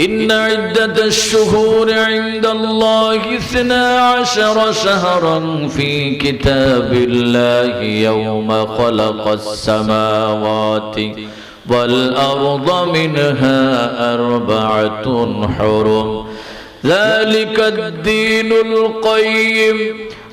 إن عدة الشهور عند الله اثنا عشر شهرا في كتاب الله يوم خلق السماوات والأرض منها أربعة حرم. ذلك الدين القيم.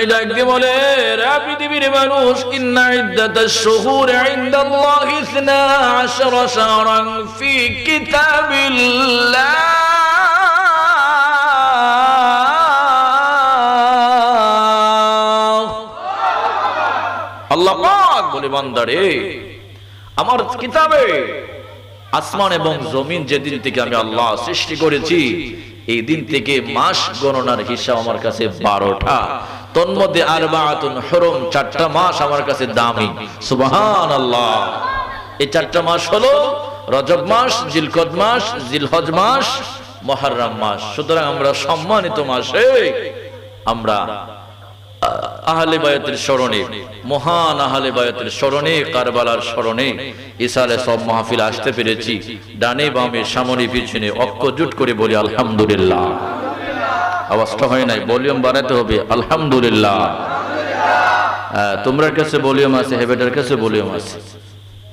আল্লাহ ডাক দিয়ে বলে রে পৃথিবীর মানুষ, ইন্না ইদ্দাতাশ শুহুর ইনদাল্লাহি 12 শাহরান ফি কিতাবিল্লাহ। আল্লাহ পাক বলে, বান্দারে, আমার কিতাবে আসমান এবং জমিন যেদিন থেকে আমি আল্লাহ সৃষ্টি করেছি, এই দিন থেকে মাস গণনার হিসাব আমার কাছে বারোটা। তন্মধ্যে আরবাআতুন হরম, চারটা মাস আমার কাছে দামি। সুবহান আল্লাহ এই চারটা মাস হলো রজব মাস, জিলকদ মাস, জিলহজ মাস, মহারম মাস। সুতরাং আমরা সম্মানিত মাসে আমরা আহলে বায়াতের স্মরণে, মহান আহলে বায়াতের স্মরণে, কারবালার স্মরণে ইসালে সব মাহফিল আসতে পেরেছি। ডানে বামে, সামনে, পিছনে অক্ষ জুট করে বলি আলহামদুলিল্লাহ। আওয়াজটা হয় নাই ভলিউম বাড়াতে হবে আলহামদুলিল্লাহ হ্যাঁ, তোমরার কাছে ভলিউম আছে হেবেটার কাছে ভলিউম আছে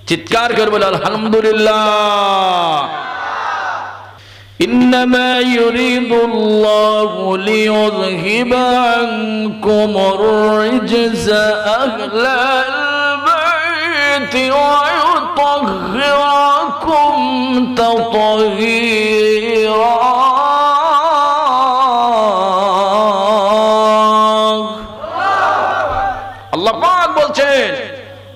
চিৎকার করে বলে আলহামদুলিল্লাহ إنما يريد الله ليذهب عنكم الرجز أهل البيت ويطهركم تطهيرا বলছেন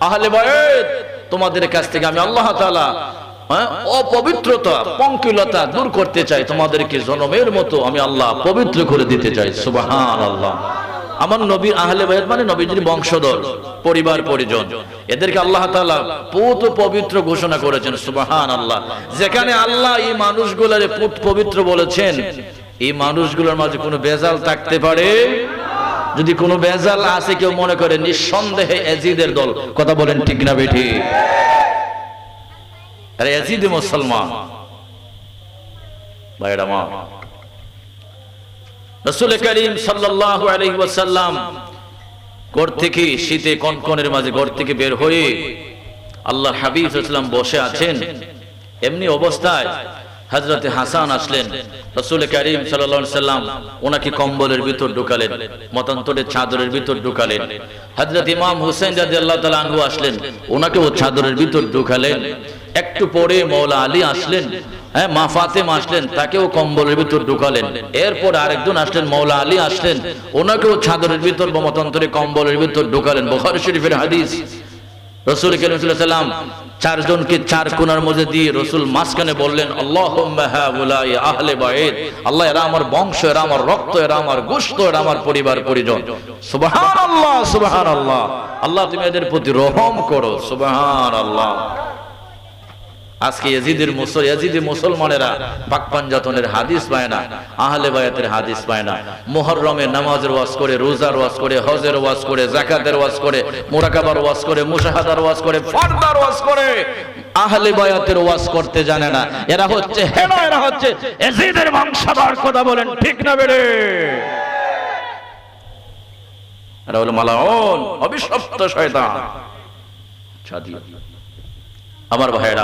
আহলে বায়ত তোমাদের কাছ থেকে আমি আল্লাহ তাআলা হ্যাঁ, অপবিত্রতা পঙ্কিলতা দূর করতে চাই। তোমাদেরকে জনমের মতো আমি আল্লাহ পবিত্র করে দিতে চাই। আমার নবী আহলে বায়ত মানে নবীজির বংশধর পরিবার পরিজন। এদেরকে আল্লাহ তাআলা পুত পবিত্র ঘোষণা করেছেন যেখানে আল্লাহ এই মানুষগুলোর পুত পবিত্র বলেছেন এই মানুষগুলোর মাঝে কোনো বেজাল থাকতে পারে? যদি কোনো বেজাল আছে, কেউ মনে করে নিঃসন্দেহে এজিদের দল, কথা বলেন ঠিক না বেঠি এজিদ মুসলমান। ভাইরা মা, রসুল করিম থেকে শীতে কনকনের মাঝে ঘর থেকে বের হয়ে আল্লাহ হাবিব ইসলাম বসে আছেন। এমনি অবস্থায় হজরতে হাসান আসলেন। রসুল করিম সাল্লাম ওনাকে কম্বলের ভিতর ঢুকালেন, মতান্তরের চাদরের ভিতর ঢুকালেন। হজরত ইমাম হুসেন রাজি আল্লাহ তালা আসলেন, ওনাকেও চাদরের ভিতর ঢুকালেন। একটু পরে মৌলা আলী আসলেন হ্যাঁ মা ফাতেম আসলেন, তাকেও কম্বলের ভিতর ঢুকালেন। এরপর আরেকজন আসলেন মৌলা আলী আসলেন, ওনাকেও চাদরের ভিতর মতান্তরে কম্বলের ভিতর ঢুকালেন। বোখারি শরীফের হাদিস। রসুল কেলাম চারজনকে চার কোনার মধ্যে দিয়ে রসুল মাঝখানে বললেন আল্লাহ আল্লাহ এরা আমার বংশ, এরা আমার রক্ত, এরা আমার গোস্ত এরা আমার পরিবার, পরিজন। সুবাহান আল্লাহ আল্লাহ তুমি এদের প্রতি রহম করো সুবাহান আল্লাহ আজকে ইয়াজিদের মুসল ইয়াজিদি মুসলমানেরা পাক পাঞ্জাতনের হাদিস পায় না, আহলে বায়াতের হাদিস পায় না। মুহররমে নামাজের ওয়াজ করে, রোজার ওয়াজ করে, হজের ওয়াজ করে যাকাতের ওয়াজ করে, মুরাকাবার ওয়াজ করে, মুশাহাদার ওয়াজ করে, ফরদার ওয়াজ করে, আহলে বায়াতের ওয়াজ করতে জানে না। এরা হচ্ছে হেন, এরা হচ্ছে ইয়াজিদের বংশধর, কথা বলেন ঠিক না বেড়ে? এরা হলো মালাউন অবিশ্বস্ত শয়তান। ছাদি আমার ভাইরা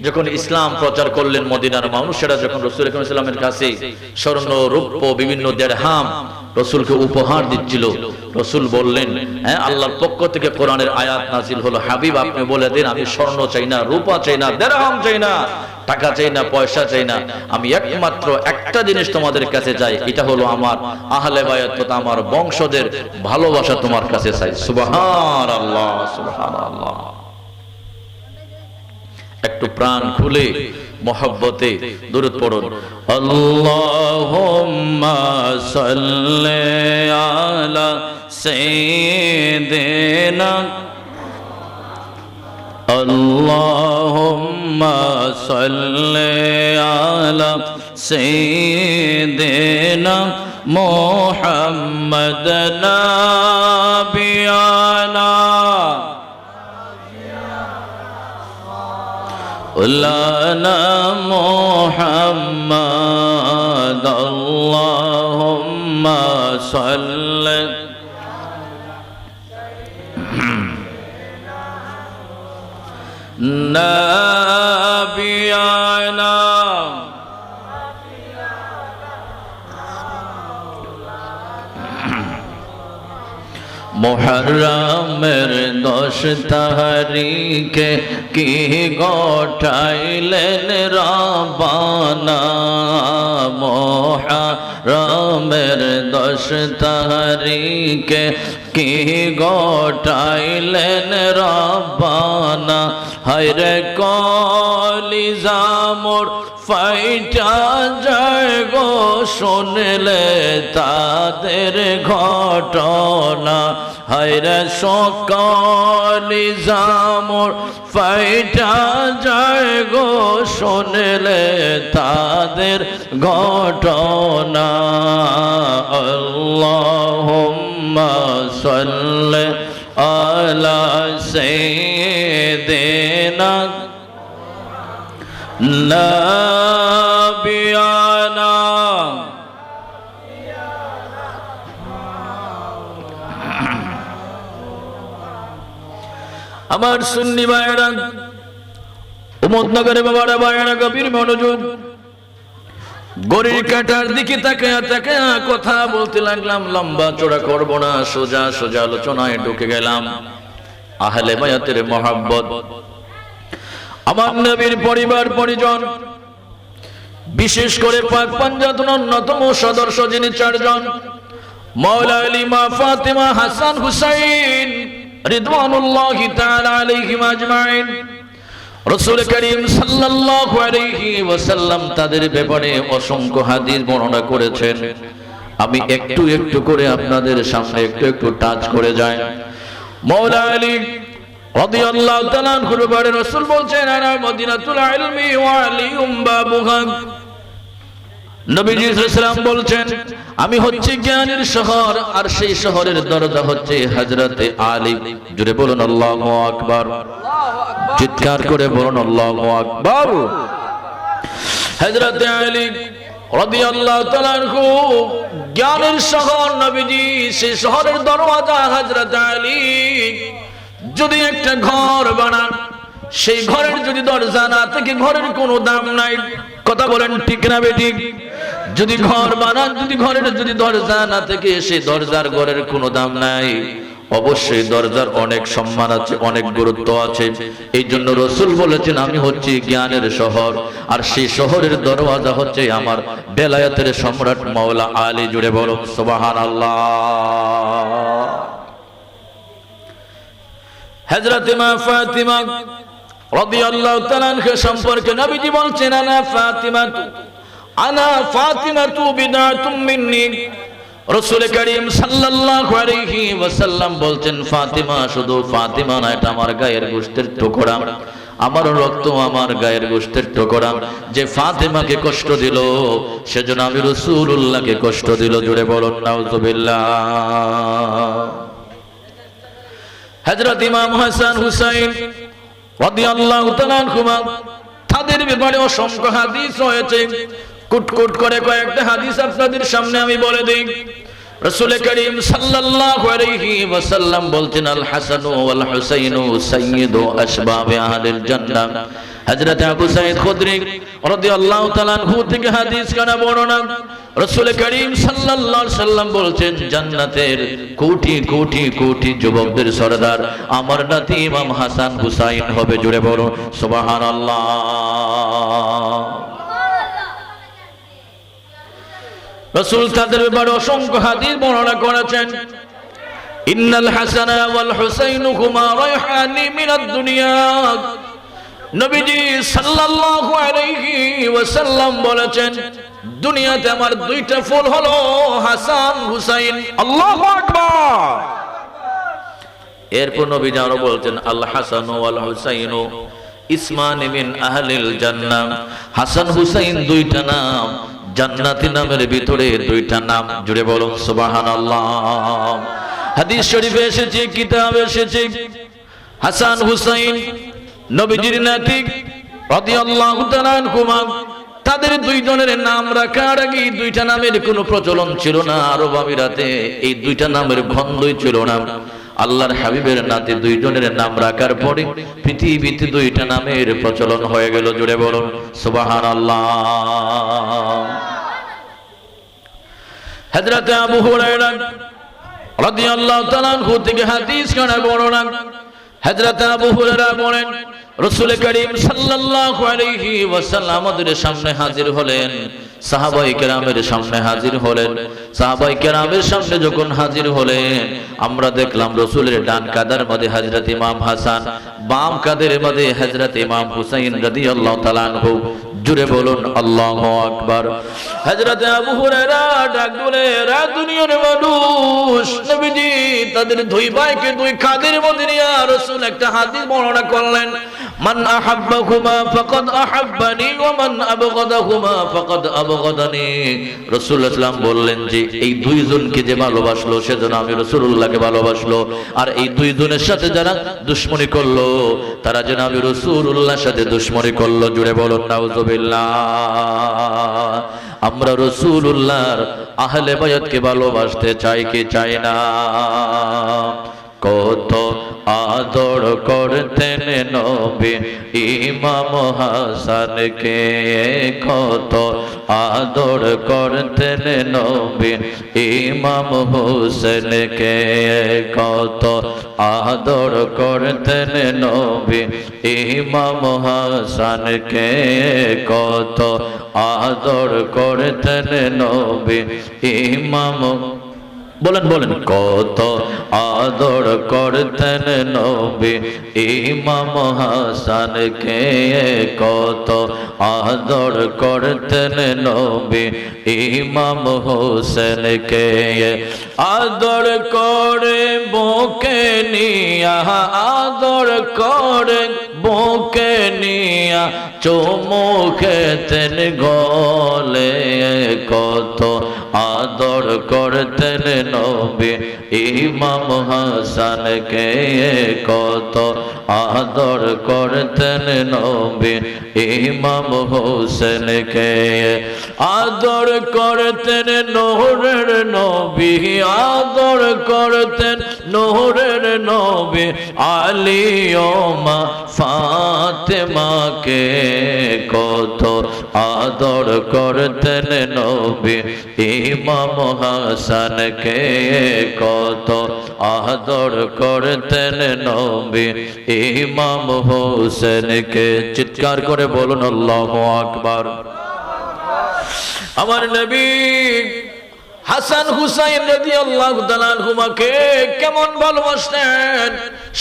যখন ইসলাম প্রচার করলেন মদিনার মানুষেরা যখন রসুল ইসলামের কাছে স্বর্ণ রূপ্য বিভিন্ন দেড়হাম রসুলকে উপহার দিচ্ছিল। রসুল বললেন হ্যাঁ আল্লাহর পক্ষ থেকে কোরআনের আয়াত নাজিল হলো। হাবিব আপনি বলে দিন আমি স্বর্ণ চাই না রূপা চাই না দেড়হাম চাই না টাকা চাই না পয়সা চাই না আমি একমাত্র একটা জিনিস তোমাদের কাছে চাই এটা হলো আমার আহলে বায়াত তথা আমার বংশদের ভালোবাসা তোমার কাছে চাই। সুবহান আল্লাহ সুবহান আল্লাহ একটু প্রাণ খুলে মহব্বতে দূরত পড়ুন। আল্লাহুম্মা সাল্লি আলা সাইয়্যিদিনা। আল্লাহুম্মা সাল্লি আলা সাইয়্যিদিনা مولانا محمد اللهم صل. نبينا محرم দশ তাহারিকে কি গঠাইলেন রাবানা মোহরমের দশ তাহারিকে কি গঠাইলেন রাবানা হায়রে কলিজা মোর ফাইটা যায় শুনলে তাদের ঘটনা। হায়রে সকালি জামর ফাইটা যায় শুনলে তাদের ঘটনা। আল্লাহুম্মা সাল্লি আলা সাইয়্যিদিনা نبينا আমার সুন্নি ভাইরা উমদনগরে বাবারা ভাইরা গভীর মনোযোগ গড়ির কাটার দিকে তাকে তাকে কথা বলতে লাগলাম লম্বা চড়া করব না সোজা সোজা আলোচনায় ঢুকে গেলাম আহলে বায়াতের মহাব্বত আমার নবীর পরিবার, পরিজন, বিশেষ করে পাক পাঞ্জাতন অন্যতম সদস্য যিনি চারজন, মৌলা আলী মা ফাতেমা হাসান হুসাইন রিদওয়ানুল্লাহি তাআলা আলাইহিম আজমাইন। রাসূল করিম সাল্লাল্লাহু আলাইহি ওয়াসাল্লাম তাদের ব্যাপারে অসংখ্য হাদিস বর্ণনা করেছেন। আমি একটু একটু করে আপনাদের সামনে একটু একটু টাচ করে যাই। মৌলা আলী বলছেন বলছেন, আমি হচ্ছে জ্ঞানের শহর, আর সেই শহরের দরজা হচ্ছে হযরতে আলী। জুড়ে বলুন, আল্লাহু আকবার। চিৎকার করে বলুন, আল্লাহু আকবার। হযরতে আলী জ্ঞানের শহর, নবীজি, সেই শহরের দরওয়াজা হযরত আলী যদি একটা ঘর বানান, সেই ঘরের যদি দরজা না থাকে, ঘরের কোনো দাম নাই। কথা বলেন ঠিক না বেঠিক যদি ঘর বানান, যদি ঘরের যদি দরজা না থাকে, সেই দরজার ঘরের কোনো দাম নাই। অবশ্যই দরজার অনেক সম্মান আছে, অনেক গুরুত্ব আছে। এই জন্য রসুল বলেছেন, আমি হচ্ছি জ্ঞানের শহর, আর সেই শহরের দরওয়াজা হচ্ছে আমার বেলায়াতের সম্রাট মাওলা আলী, জুড়ে বলো সোবাহান আল্লাহ সম্পর্কে নবীজি বলছেন, আনা ফাতিমা আনা ফাতিমা রাসূল বলছেন, ফাতিমা শুধু ফাতিমা না, এটা আমার গায়ের গোশতের টুকরা। আমার রক্ত আমার গায়ের গোশতের টুকরা। যে ফাতিমাকে কষ্ট দিল, সেজন্য আমি রাসূলুল্লাহকে কষ্ট দিল। জুড়ে বলুন, নাউজুবিল্লাহ। হযরত ইমাম হাসান হুসাইন তাদের ব্যাপারে অসংখ্য হাদিস রয়েছে। কুটকুট করে কয়েকটা হাদিস আপনাদের সামনে আমি বলে দেই। রসুল করিম আলাইহি বলছেন আল হাসান ওয়াল হুসাইন সাইয়্যিদু আসবাব আহলিল জান্নাহ। হাদিস রসুল করিম সাল্লাম বলছেন, জান্নাতের কোটি কোটি কোটি যুবকদের সরদার, আমার নাতি ইমাম হাসান হুসাইন হবে। জুড়ে বলো সুবহানাল্লাহ। রসুল তাদের ব্যাপারে অসংখ্য হাদিস বর্ণনা করেছেন। ইন্নাল হাসান ওয়াল হুসাইন হুমা রায়হানি মিনাদ দুনিয়া। নবীজি সাল্লাল্লাহু আলাইহি ওয়াসাল্লাম বলেছেন, দুনিয়াতে আমার দুইটা ফুল হলো হাসান, হুসাইন। আল্লাহু আকবার! এরপর নবীজি আরও বলছেন, আল হাসান ওয়াল হুসাইন ইসমান মিন আহলিল জান্নাহ। হাসান, হুসাইন দুইটা নাম। জান্নাতি নামের ভিতরে দুইটা নাম, জুড়ে বলুন সুবহানাল্লাহ। হাদিস শরীফে এসেছে, কিতাব এসেছে। হাসান হুসাইন, নবীজির নাতি রাদিয়াল্লাহু তাআলা আনহুমা, তাদের দুইজনের নাম রাখার আগে দুইটা নামের কোনো প্রচলন ছিল না, আরব আমিরাতে এই দুইটা নামের গন্ধই ছিল না। আল্লাহর হাবিবের নাতে দুইজনের নাম রাখার পরে পৃথিবীতে দুইটা নামের প্রচলন হয়ে গেল, জুড়ে বলুন সুবাহান আল্লাহ হযরত আবু হুরায়রা রাদিয়াল্লাহু তাআলা থেকে হাদিস কানা বর্ণনা হযরত আবু হুরায়রা বলেন, রাসূল করিম সাল্লাল্লাহু আলাইহি ওয়াসাল্লাম আমাদের সামনে হাজির হলেন। সাহাবাই কেরামের সামনে হাজির হলেন। সাহাবাই কেরামের সামনে যখন হাজির হলেন, আমরা দেখলাম রসুলের ডান কাদার মধ্যে হজরত ইমাম হাসান, বাম কাদের মধ্যে হজরত ইমাম হুসাইন রাদিয়াল্লাহু তাআলা আনহু। জুড়ে বলুন, আল্লাহু আকবার। হুরায়রা ডাক বলে তাদের দুই ভাইকে দুই কাদের মধ্যে নিয়ে একটা হাদিস বর্ণনা করলেন। আহাব্বাহুমা ফাকাদ আহাব্বানি ওয়া মান আবগাদাহুমা ফাকাদ আবগাদানি। রাসূল ইসলাম বললেন যে, এই দুইজনকে যে ভালোবাসলো, সেজন্য আমি রাসূলুল্লাহকে ভালোবাসলো। আর এই দুইজনের সাথে যারা দুশ্মনী করল, তারা যেন আমি রাসূলুল্লাহর সাথে দুশ্মনী করল। জুড়ে বলুন, নাউজুবিল্লাহ। আমরা রাসূলুল্লাহর আহলে বায়াতকে ভালোবাসতে চাই কি চাই না? কত আদর করতেন নবী ইমাম হাসানকে। কত আদর করতেন নবী ইমাম হোসেনকে। কত আদর করতেন নবী ইমাম হাসানকে। কত আদর করতেন নবী ইমাম বলেন বলেন। কত আদর করতেন নবী ইমাম হাসান কে কত আদর করতেন নবী ইমাম হোসেন কে আদর করে বুকে নিয়া, আদর করে বুকে নিয়া চুমু খেতেন গলে কত আদর করতেন নবী ইমাম হাসান কে কত আদর করতেন নবী ইমাম হোসেন কে আদর করতেন নোহরের নবী, আদর করতেন নোহরের নবী আলিয়মা ফাতেমাকে কত আদর করতেন নবী ইমাম হাসানকে কত আদর করতেন নবী। ইমাম হোসেনকে চিৎকার করে বলুন, আল্লাহ আকবার। আমার নবী হাসান হুসাইন রাদিয়াল্লাহু তাআলা আনহুমাকে কেমন ভালোবাসতেন।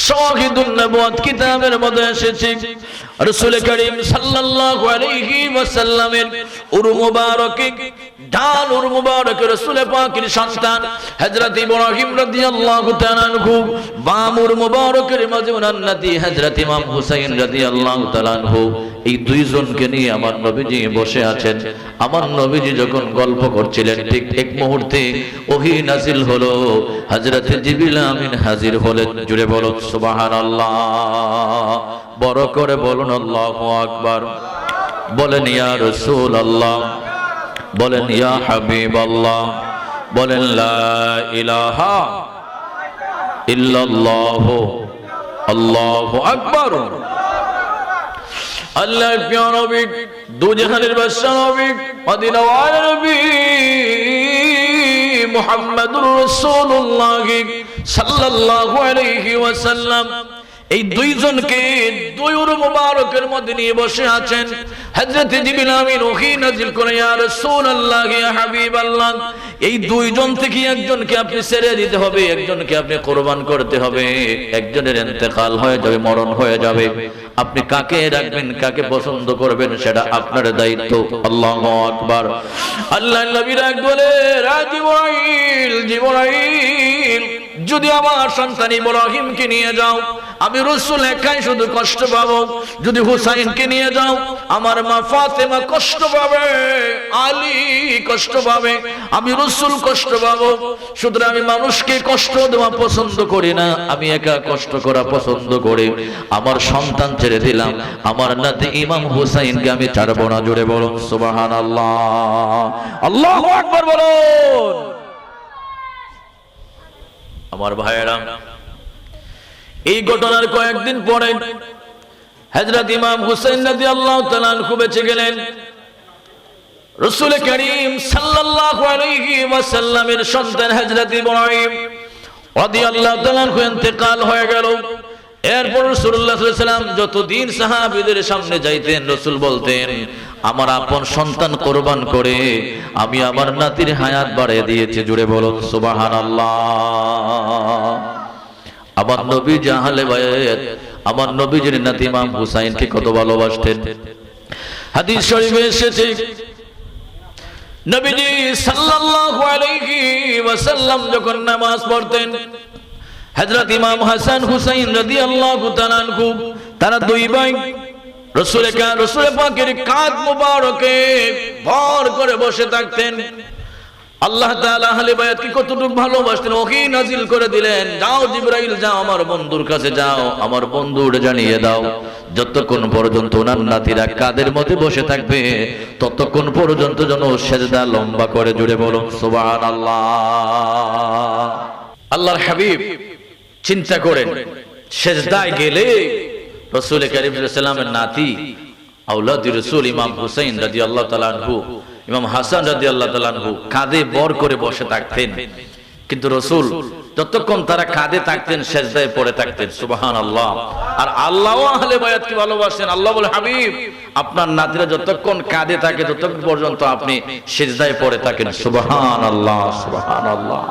শহীদুন নবুয়ত কিতাবের মধ্যে এসেছে। রাসূল করিম সাল্লাল্লাহু আলাইহি ওয়াসাল্লামের উরু মুবারকে মুবারক রাসূল এই আমার নবীজি বসে আছেন। আমার নবীজি যখন গল্প করছিলেন, ঠিক এক মুহূর্তে ওহি নাজিল হলো, হযরত আমিন হাজির হলেন। জুড়ে বলুন, সুবহানাল্লাহ। বড় করে বলুন, আল্লাহু আকবার। বলেন, ইয়া রাসূলুল্লাহ বলেন ইয়া হাবিবাল্লাহ। বলেন লা ইলাহা ইল্লাল্লাহ। আল্লাহু আকবার। আল্লাহ প্রিয় নবী দু জাহানের বাদশা নবী মদিনা ওয়ালা নবী মুহাম্মাদুর রাসূলুল্লাহ সাল্লাল্লাহু আলাইহি ওয়াসাল্লাম এই দুইজনকে দুইর মুবারকের মধ্যে নিয়ে বসে আছেন। হযরত জিবরিল আমিন ওহী নাজিল করে, ইয়া রাসূলুল্লাহ, ইয়া হাবিবাল্লাহ, এই দুইজন থেকে একজনকে আপনি ছেড়ে দিতে হবে, একজনকে আপনি কোরবান করতে হবে। একজনের ইন্তেকাল হয়ে যাবে, মরণ হয়ে যাবে। আপনি কাকে রাখবেন, কাকে পছন্দ করবেন, সেটা আপনার দায়িত্ব। আল্লাহ আকবার। আল্লাহ নবী রাখ বলে রাজিবাইল জিবরাইল। যদি আমার সন্তান ইব্রাহিমকে নিয়ে যাও, আমি রসুল একাই শুধু কষ্ট পাবো। যদি হুসাইনকে নিয়ে যাও, আমার মা ফাতেমা কষ্ট পাবে, আলী কষ্ট পাবে, আমি রসুল কষ্ট পাবো। সুতরাং আমি মানুষকে কষ্ট দেওয়া পছন্দ করি না, আমি একা কষ্ট করা পছন্দ করি। আমার সন্তান ছেড়ে দিলাম, আমার নাতি ইমাম হুসাইনকে আমি ছাড়বো না জুড়ে বলুন সুবাহান আল্লাহ আল্লাহ আকবর বলুন। আমার ভাইয়েরা, এই ঘটনার কয়েকদিন পরে হজরত ইমাম হুসাইন আল্লাহ তালান খুব বেঁচে গেলেন। রসুল করিম সাল্লাহ ওয়াসাল্লামের সন্তান হজরত ইব্রাহিম অদি আল্লাহ তালান হয়ে গেল। এরপর ওয়াসাল্লাম যতদিন সাহাবীদের সামনে যাইতেন, রাসূল বলতেন, আমার আপন সন্তান কোরবান করে, আমি আমার নাতির হায়াত বাড়িয়ে দিয়েছি। জুড়ে বলুন, সুবহানাল্লাহ। আমার নবী জাহালে বায়াত আমার নবীজির নাতি ইমাম হুসাইনকে কত ভালোবাসতেন। হাদিস শরীফে এসেছে, নবীজি সাল্লাল্লাহু আলাইহি ওয়াসাল্লাম যখন নামাজ পড়তেন হযরত ইমাম হাসান হুসাইন তাআলা আনহু, তারা দুই ভাই রসুল রসুল পাকের কাঁধ মুবারকে ভর করে বসে থাকতেন। আল্লাহ তাআলা আহলে বায়াতকে কতটুকু ভালোবাসতেন, ওহি নাজিল করে দিলেন, যাও জিবরাইল, যাও আমার বন্ধুর কাছে যাও, আমার বন্ধুর জানিয়ে দাও। যতক্ষণ পর্যন্ত ওনার নাতিরা কাদের মধ্যে বসে থাকবে, ততক্ষণ পর্যন্ত যেন সেজদা লম্বা করে জুড়ে বলুন, সুবহানাল্লাহ। আল্লাহর হাবিব চিন্তা করেন। সেজদায় গেলে রসুল করিম সাল্লামের নাতি রসুল ইমাম আল্লাহ ইমাম হাসান আল্লাহ বর করে বসে থাকতেন। কিন্তু রসুল যতক্ষণ তারা থাকতেন, সেজদায় পড়ে থাকতেন। আল্লাহ আর আল্লাহ ভালোবাসেন। আল্লাহ বলে আপনার নাতিরা যতক্ষণ কাঁধে থাকে, ততক্ষণ পর্যন্ত আপনি সেজদায় পড়ে থাকেন। সুবাহান আল্লাহ সুবাহান আল্লাহ